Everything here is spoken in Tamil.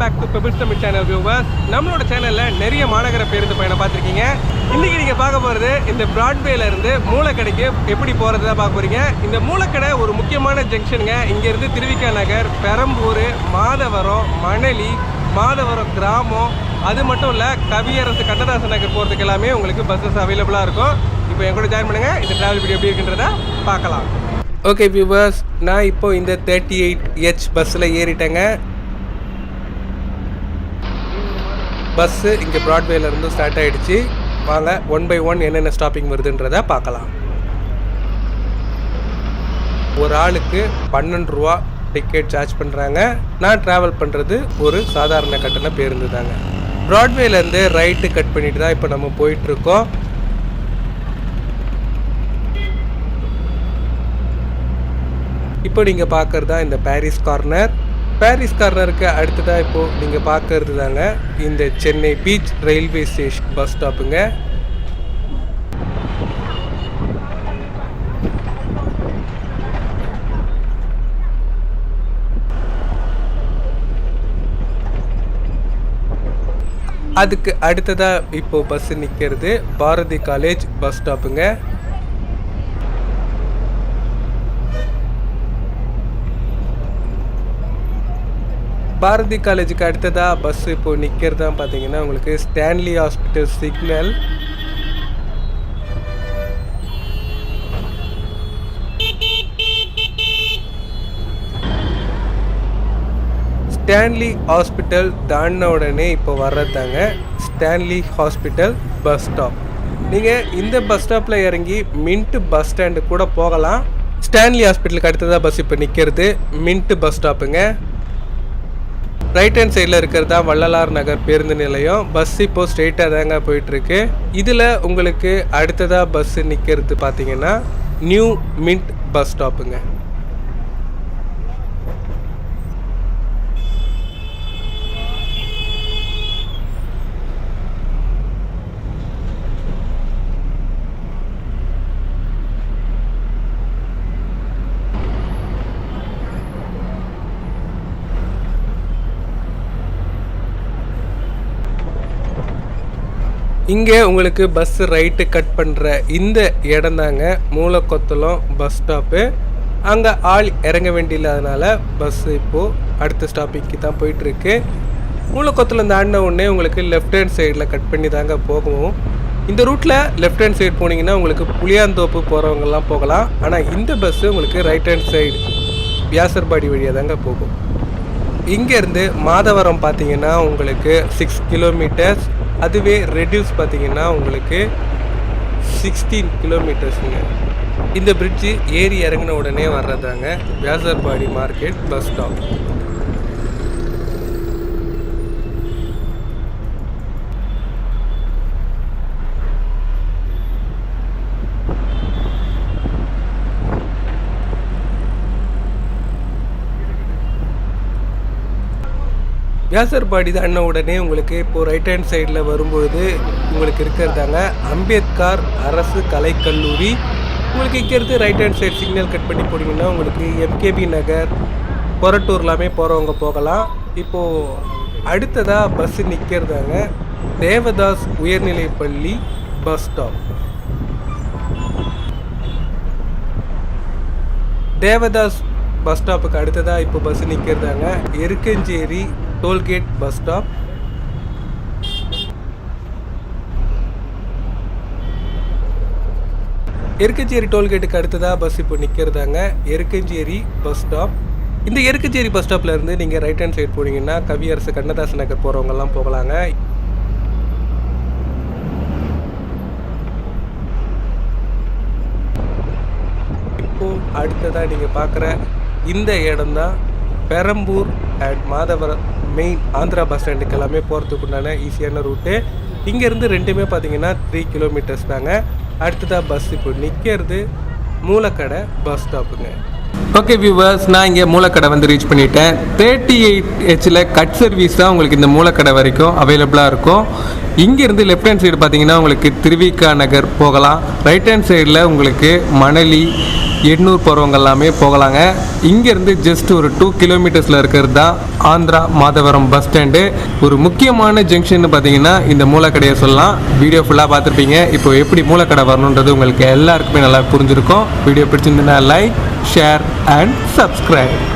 Welcome back to Pebbles Tamil channel viewers நம்மளோட சேனலில் நிறைய மாநகர பேருந்து பயணம் பார்த்துருக்கீங்க. இன்றைக்கி நீங்கள் பார்க்க போகிறது இந்த பிராட்வேல இருந்து மூலக்கடைக்கு எப்படி போகிறது தான் பார்க்க போகிறீங்க இந்த மூலக்கடை ஒரு முக்கியமான ஜங்ஷனுங்க இங்கேருந்து திருவிக்கா நகர் பெரம்பூர் மாதவரம் மணலி மாதவரம் கிராமம். அது மட்டும் இல்லை கவியரசு கண்ணதாசன் நகர் போகிறதுக்கு எல்லாமே உங்களுக்கு பஸ்ஸஸ் அவைலபிளாக இருக்கும். இப்போ என் கூட ஜாயின் பண்ணுங்கள் இந்த ட்ராவல் வீடியோ எப்படி இருக்குன்றதை பார்க்கலாம். ஓகே வியூவர்ஸ் நான் இப்போது இந்த தேர்ட்டி எயிட் ஹெச் பஸ்ஸில் ஏறிட்டேங்க. பஸ்ஸு இங்கே ப்ராட்வேலேருந்து ஸ்டார்ட் ஆகிடுச்சு வாங்க ஒன் பை ஒன் என்னென்ன ஸ்டாப்பிங் வருதுன்றத பார்க்கலாம். ஒரு ஆளுக்கு பன்னெண்டு ரூபா டிக்கெட் சார்ஜ் பண்ணுறாங்க நான் ட்ராவல் பண்ணுறது ஒரு சாதாரண கட்டண பேருந்து தாங்க. ப்ராட்வேலேருந்து ரைட்டு கட் பண்ணிட்டு தான் இப்போ நம்ம போயிட்டுருக்கோம். இப்போ நீங்கள் பார்க்குறதா தான் இந்த பாரிஸ் கார்னர் பாரிஸ் கார்னருக்கு அடுத்ததாக இப்போது நீங்கள் பார்க்கறது தாங்க இந்த Chennai beach railway station bus ஸ்டாப்புங்க. அதுக்கு அடுத்ததாக இப்போது பஸ்ஸு நிற்கிறது பாரதி காலேஜ் பஸ் ஸ்டாப்புங்க. பாரதி காலேஜுக்கு அடுத்ததாக பஸ் இப்போ நிற்கிறது தான் பார்த்தீங்கன்னா உங்களுக்கு Stanley hospital signal Stanley hospital தாண்டின உடனே இப்போ வர்றதாங்க ஸ்டான்லி ஹாஸ்பிட்டல் பஸ் ஸ்டாப் நீங்கள் இந்த பஸ் ஸ்டாப்பில் இறங்கி மின்ட் பஸ் ஸ்டாண்டு கூட போகலாம். ஸ்டான்லி ஹாஸ்பிட்டலுக்கு அடுத்ததாக பஸ் இப்போ நிற்கிறது மின்ட் பஸ் ஸ்டாப்புங்க ரைட் ஹேண்ட் சைடில் இருக்கிறதா வள்ளலார் நகர் பேருந்து நிலையம். பஸ் இப்போ ஸ்ட்ரெயிட்டாக தாங்க போயிட்டுருக்கு. இதில் உங்களுக்கு அடுத்ததாக பஸ்ஸு நிற்கிறது பார்த்தீங்கன்னா நியூ மின்ட் பஸ் ஸ்டாப்புங்க இங்கே உங்களுக்கு பஸ் ரைட்டு கட் பண்ணுற இந்த இடம் தாங்க. மூலக்கொத்தலம் பஸ் ஸ்டாப்பு அங்கே ஆள் இறங்க வேண்டியில்லாதனால பஸ் இப்போது அடுத்த ஸ்டாப்பிக்கு தான் போயிட்டுருக்கு. மூலக்கொத்தலம் தாண்டின உடனே உங்களுக்கு லெஃப்ட் ஹேண்ட் சைடில் கட் பண்ணி தாங்க போகும். இந்த ரூட்டில் லெஃப்ட் ஹேண்ட் சைடு போனீங்கன்னா உங்களுக்கு புளியாந்தோப்பு போகிறவங்கெல்லாம் போகலாம். ஆனால் இந்த பஸ்ஸு உங்களுக்கு ரைட் ஹேண்ட் சைடு வியாசர்பாடி வழியாக தாங்க போகும். இங்கேருந்து மாதவரம் பார்த்தீங்கன்னா உங்களுக்கு சிக்ஸ் கிலோமீட்டர்ஸ் அதுவே ரெடியூஸ் பார்த்தீங்கன்னா உங்களுக்கு சிக்ஸ்டீன் கிலோமீட்டர்ஸுங்க இந்த பிரிட்ஜு ஏறி இறங்கின உடனே வர்றதாங்க Vyasarpadi market bus stop Vyasarpadi தாண்டின உடனே உங்களுக்கு இப்போது ரைட் ஹேண்ட் சைடில் வரும்பொழுது உங்களுக்கு இருக்கிறதாங்க அம்பேத்கர் அரசு கலைக்கல்லூரி உங்களுக்கு இங்கேருந்து right hand side signal cut பண்ணி போனீங்கன்னா உங்களுக்கு எம்கேபி நகர் கொரட்டூர் எல்லாமே போகிறவங்க போகலாம். இப்போது அடுத்ததாக பஸ்ஸு நிற்கிறதாங்க தேவதாஸ் உயர்நிலை பள்ளி பஸ் ஸ்டாப் தேவதாஸ் பஸ் ஸ்டாப்புக்கு அடுத்ததாக இப்போ bus நிற்கிறதாங்க Erukkancheri tollgate bus stop. Erukkancheri டோல்கேட்டுக்கு அடுத்ததாக பஸ் இப்போ நிற்கிறதாங்க எருக்கஞ்சேரி பஸ் ஸ்டாப். இந்த எருக்கஞ்சேரி பஸ் ஸ்டாப்ல இருந்து நீங்கள் ரைட் ஹேண்ட் சைடு போனீங்கன்னா கவியரசு கண்ணதாசன் நகர் போகிறவங்கெல்லாம் போகலாங்க. இப்போ அடுத்ததாக நீங்கள் பார்க்குற இந்த இடம் தான் Perambur and Madhavaram main Andhra bus ஸ்டாண்டுக்கு எல்லாமே போகிறதுக்கு உண்டான ஈஸியான ரூட்டு இங்கேருந்து ரெண்டுமே பார்த்தீங்கன்னா த்ரீ கிலோமீட்டர்ஸ் தாங்க. அடுத்ததாக பஸ் இப்போ நிற்கிறது மூலக்கடை பஸ் ஸ்டாப்புங்க ஓகே வியூவர்ஸ் நான் இங்கே மூலக்கடை வந்து ரீச் பண்ணிட்டேன். தேர்ட்டி எயிட் ஹெச்சில் கட் சர்வீஸ் தான் உங்களுக்கு இந்த மூலக்கடை வரைக்கும் அவைலபிளாக இருக்கும். இங்கேருந்து லெஃப்ட் ஹேண்ட் சைடு பார்த்தீங்கன்னா உங்களுக்கு திருவிக்கா நகர் போகலாம். ரைட் ஹேண்ட் சைடில் உங்களுக்கு மணலி எண்ணூர் போகிறவங்க எல்லாமே போகலாங்க. இங்கேருந்து ஜஸ்ட் ஒரு டூ கிலோமீட்டர்ஸில் இருக்கிறது தான் ஆந்திரா மாதவரம் பஸ் ஸ்டாண்டு ஒரு முக்கியமான ஜங்ஷன் பார்த்தீங்கன்னா இந்த மூலக்கடையை சொல்லலாம். வீடியோ ஃபுல்லாக பார்த்துருப்பீங்க. இப்போ எப்படி மூலக்கடை வரணுன்றது உங்களுக்கு எல்லாருக்குமே நல்லா புரிஞ்சிருக்கும். வீடியோ பிடிச்சிருந்ததுன்னா லைக் ஷேர் அண்ட் சப்ஸ்கிரைப்